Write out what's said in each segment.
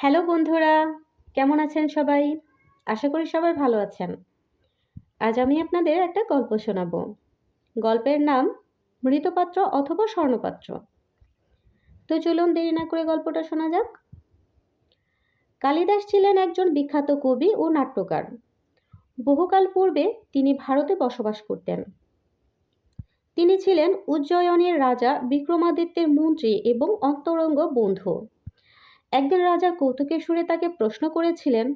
Hello বন্ধুরা, কেমন আছেন সবাই? আশা করি সবাই ভালো আছেন। আজ আমি আপনাদের একটা গল্প শোনাব। গল্পের নাম, মৃতপাত্র অথবা স্বর্ণপাত্র। তো চলুন দেরি না করে গল্পটা শোনা যাক। কালিদাস ছিলেন একজন বিখ্যাত কবি ও নাট্যকার। বহুকাল পূর্বে তিনি ভারতে বসবাস করতেন। তিনি ছিলেন উজ্জয়নের রাজা বিক্রমাদিত্যের মন্ত্রী এবং অন্তরঙ্গ বন্ধু। একদিন রাজা কৌতুকের সুরে তাকে প্রশ্ন করেছিলেন,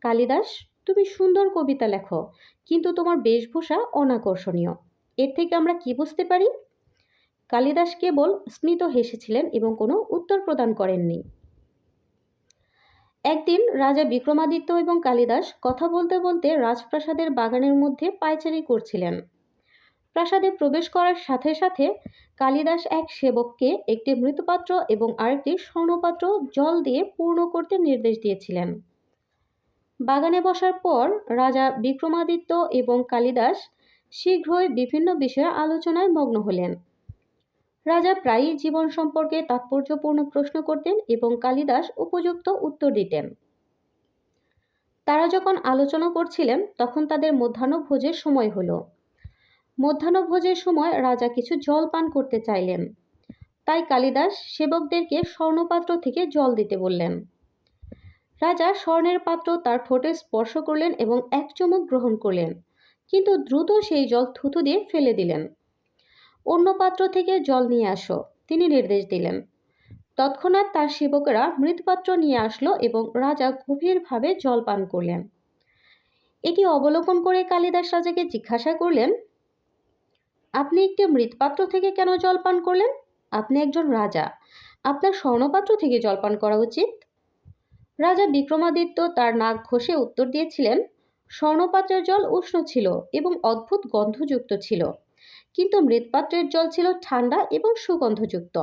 কালিদাস, তুমি সুন্দর কবিতা লেখো, কিন্তু তোমার বেশভূষা অনাকর্ষণীয়। এর থেকে আমরা কি বুঝতে পারি? কালিদাস কেবল স্মিত হেসেছিলেন এবং কোনো উত্তর প্রদান করেননি। একদিন রাজা বিক্রমাদিত্য এবং কালিদাস কথা বলতে বলতে রাজপ্রাসাদের বাগানের মধ্যে পায়চারি করছিলেন। প্রাসাদে প্রবেশ করার সাথে সাথে কালিদাস এক সেবককে একটি মৃতপাত্র এবং আরেকটি স্বর্ণপাত্র জল দিয়ে পূর্ণ করতে নির্দেশ দিয়েছিলেন। বাগানে বসার পর রাজা বিক্রমাদিত্য এবং কালিদাস শীঘ্রই বিভিন্ন বিষয়ে আলোচনায় মগ্ন হলেন। রাজা প্রায়ই জীবন সম্পর্কে তাৎপর্যপূর্ণ প্রশ্ন করতেন এবং কালিদাস উপযুক্ত উত্তর দিতেন। তারা যখন আলোচনা করছিলেন, তখন তাদের মধ্যাহ্ন ভোজের সময় হলো। মধ্যাহ্নভোজের সময় রাজা কিছু জল পান করতে চাইলেন। তাই কালিদাস সেবকদেরকে স্বর্ণপাত্র থেকে জল দিতে বললেন। রাজা স্বর্ণের পাত্র তার ঠোঁটে স্পর্শ করলেন এবং এক চুমুক গ্রহণ করলেন, কিন্তু দ্রুত সেই জল থুতু দিয়ে ফেলে দিলেন। অন্য পাত্র থেকে জল নিয়ে আসো, তিনি নির্দেশ দিলেন। তৎক্ষণাৎ তার সেবকেরা মৃৎপাত্র নিয়ে আসলো এবং রাজা গভীরভাবে জল পান করলেন। এটি অবলোকন করে কালিদাস রাজাকে জিজ্ঞাসা করলেন আপনি একটি মৃৎপাত্র থেকে কেন জল পান করলেন? আপনি একজন রাজা। আপনার স্বর্ণপাত্র থেকে জলপান করা উচিত। রাজা বিক্রমাদিত্য তার নাক ঘষে উত্তর দিয়েছিলেন, স্বর্ণপাত্রের জল উষ্ণ ছিল এবং অদ্ভুত গন্ধযুক্ত ছিল, কিন্তু মৃৎপাত্রের জল ছিল ঠান্ডা এবং সুগন্ধযুক্ত।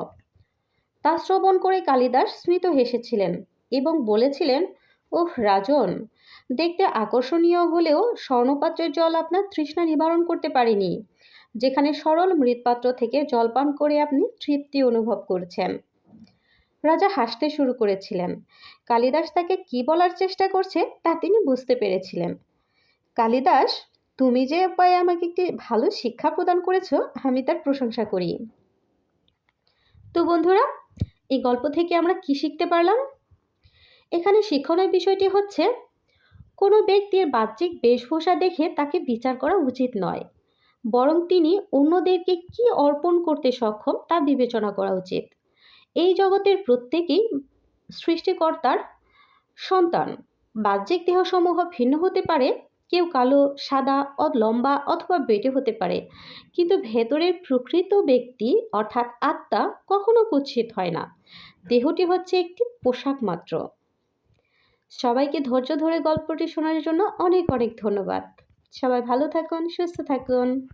তা শ্রবণ করে কালিদাস স্মিত হেসেছিলেন এবং বলেছিলেন, ওহ, রাজন, দেখতে আকর্ষণীয় হলেও স্বর্ণপাত্রের জল আপনার তৃষ্ণা নিবারণ করতে পারেনি। যেখানে সরল মৃৎপাত্র থেকে জলপান করে আপনি তৃপ্তি অনুভব করছেন। রাজা হাসতে শুরু করেছিলেন। কালিদাস তাকে কি বলার চেষ্টা করছে তা তিনি বুঝতে পেরেছিলেন। কালিদাস, তুমি যে উপায়ে আমাকে একটি ভালো শিক্ষা প্রদান করেছ, আমি তার প্রশংসা করি। তো বন্ধুরা, এই গল্প থেকে আমরা কি শিখতে পারলাম? এখানে শিক্ষণের বিষয়টি হচ্ছে, কোনো ব্যক্তির বাহ্যিক বেশভূষা দেখে তাকে বিচার করা উচিত নয়। বরং তিনি অন্যদেরকে কি অর্পণ করতে সক্ষম তা বিবেচনা করা উচিত। এই জগতের প্রত্যেকেই সৃষ্টিকর্তার সন্তান। বাহ্যিক দেহসমূহ ভিন্ন হতে পারে, কেউ কালো, সাদা লম্বা অথবা বেটে হতে পারে। কিন্তু ভেতরের প্রকৃত ব্যক্তি, অর্থাৎ আত্মা, কখনো কুৎসিত হয় না। দেহটি হচ্ছে একটি পোশাক মাত্র। সবাইকে ধৈর্য ধরে গল্পটি শোনার জন্য অনেক অনেক ধন্যবাদ। সবাই ভালো থাকুন, সুস্থ থাকুন।